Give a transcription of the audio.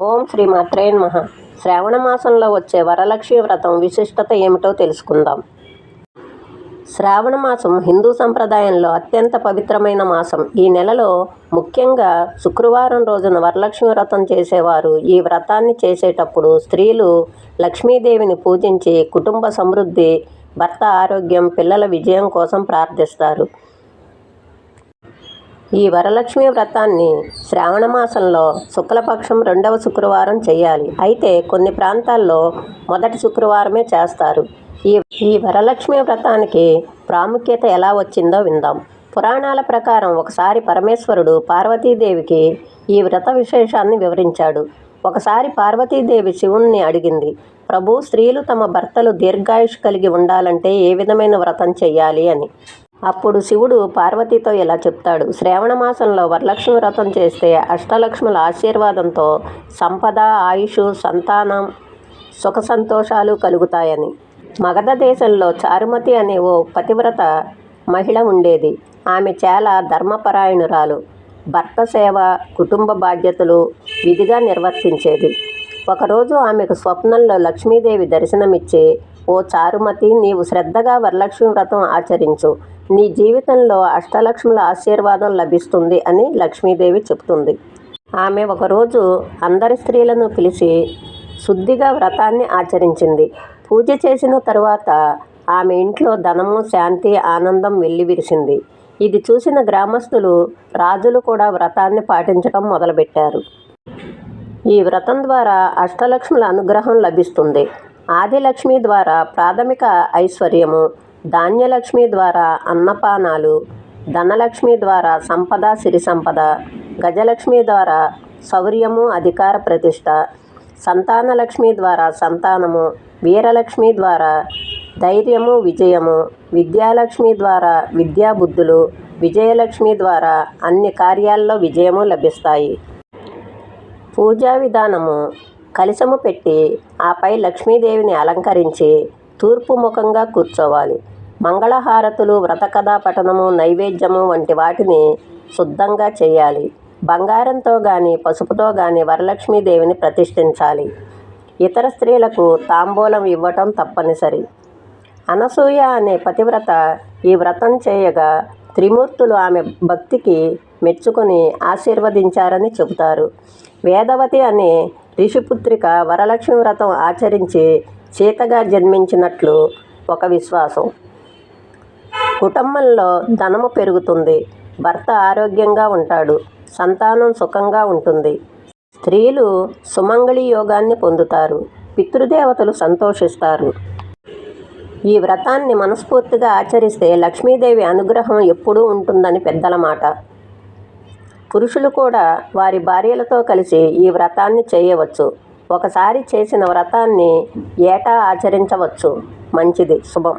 ఓం శ్రీ మాత్రే నమః. శ్రావణ మాసంలో వచ్చే వరలక్ష్మి వ్రతం విశిష్టత ఏమిటో తెలుసుకుందాం. శ్రావణ మాసం హిందూ సంప్రదాయంలో అత్యంత పవిత్రమైన మాసం. ఈ నెలలో ముఖ్యంగా శుక్రవారం రోజున వరలక్ష్మి వ్రతం చేసేవారు ఈ వ్రతాన్ని చేసేటప్పుడు స్త్రీలు లక్ష్మీదేవిని పూజించి కుటుంబ సమృద్ధి భర్త ఆరోగ్యం పిల్లల విజయం కోసం ప్రార్థిస్తారు. ఈ వరలక్ష్మి వ్రతాన్ని శ్రావణ మాసంలో శుక్లపక్షం రెండవ శుక్రవారం చేయాలి. అయితే కొన్ని ప్రాంతాల్లో మొదటి శుక్రవారమే చేస్తారు. ఈ ఈ వరలక్ష్మి వ్రతానికి ప్రాముఖ్యత ఎలా వచ్చిందో విందాం. పురాణాల ప్రకారం ఒకసారి పరమేశ్వరుడు పార్వతీదేవికి ఈ వ్రత విశేషాన్ని వివరించాడు. ఒకసారి పార్వతీదేవి శివుణ్ణి అడిగింది ప్రభు స్త్రీలు తమ భర్తలు దీర్ఘాయుష్ కలిగి ఉండాలంటే ఏ విధమైన వ్రతం చెయ్యాలి అని. అప్పుడు శివుడు పార్వతితో ఇలా చెప్తాడు. శ్రావణ మాసంలో వరలక్ష్మి వ్రతం చేస్తే అష్టలక్ష్ముల ఆశీర్వాదంతో సంపద ఆయుష్ సంతానం సుఖ సంతోషాలు కలుగుతాయని. మగధ దేశంలో చారుమతి అనే ఓ పతివ్రత మహిళ ఉండేది. ఆమె చాలా ధర్మపరాయణురాలు. భర్త సేవ కుటుంబ బాధ్యతలు విధిగా నిర్వర్తించేది. ఒకరోజు ఆమెకు స్వప్నంలో లక్ష్మీదేవి దర్శనమిచ్చి ఓ చారుమతి నీవు శ్రద్ధగా వరలక్ష్మి వ్రతం ఆచరించు. నీ జీవితంలో అష్టలక్ష్ముల ఆశీర్వాదం లభిస్తుంది అని లక్ష్మీదేవి చెప్తుంది ఆమె ఒకరోజు అందరి స్త్రీలను పిలిచి శుద్ధిగా వ్రతాన్ని ఆచరించింది. పూజ చేసిన తరువాత ఆమె ఇంట్లో ధనము శాంతి ఆనందం వెల్లివిరిసింది. ఇది చూసిన గ్రామస్తులు రాజులు కూడా వ్రతాన్ని పాటించడం మొదలుపెట్టారు. ఈ వ్రతం ద్వారా అష్టలక్ష్ముల అనుగ్రహం లభిస్తుంది. ఆదిలక్ష్మి ద్వారా ప్రాథమిక ఐశ్వర్యము ధాన్యలక్ష్మి ద్వారా అన్నపానాలు ధనలక్ష్మి ద్వారా సంపద సిరి సంపద గజలక్ష్మి ద్వారా శౌర్యము అధికార ప్రతిష్ట సంతానలక్ష్మి ద్వారా సంతానము వీరలక్ష్మి ద్వారా ధైర్యము విజయము విద్యాలక్ష్మి ద్వారా విద్యాబుద్ధులు విజయలక్ష్మి ద్వారా అన్ని కార్యాల్లో విజయము లభిస్తాయి. పూజా విధానము కలశము పెట్టి ఆపై లక్ష్మీదేవిని అలంకరించి తూర్పు ముఖంగా కూర్చోవాలి. మంగళహారతులు వ్రతకథా పఠనము నైవేద్యము వంటి వాటిని శుద్ధంగా చేయాలి. బంగారంతో కానీ పసుపుతో కానీ వరలక్ష్మీదేవిని ప్రతిష్ఠించాలి. ఇతర స్త్రీలకు తాంబూలం ఇవ్వటం తప్పనిసరి. అనసూయ అనే పతివ్రత ఈ వ్రతం చేయగా త్రిమూర్తులు ఆమె భక్తికి మెచ్చుకొని ఆశీర్వదించారని చెబుతారు. వేదవతి అనే ఋషిపుత్రిక వరలక్ష్మి వ్రతం ఆచరించి సీతగా జన్మించినట్లు ఒక విశ్వాసం. కుటుంబంలో ధనము పెరుగుతుంది. భర్త ఆరోగ్యంగా ఉంటాడు. సంతానం సుఖంగా ఉంటుంది. స్త్రీలు సుమంగళి యోగాన్ని పొందుతారు. పితృదేవతలు సంతోషిస్తారు. ఈ వ్రతాన్ని మనస్ఫూర్తిగా ఆచరిస్తే లక్ష్మీదేవి అనుగ్రహం ఎప్పుడూ ఉంటుందని పెద్దల మాట. పురుషులు కూడా వారి భార్యలతో కలిసి ఈ వ్రతాన్ని చేయవచ్చు. ఒకసారి చేసిన వ్రతాన్ని ఏటా ఆచరించవచ్చు? మంచిది. శుభం.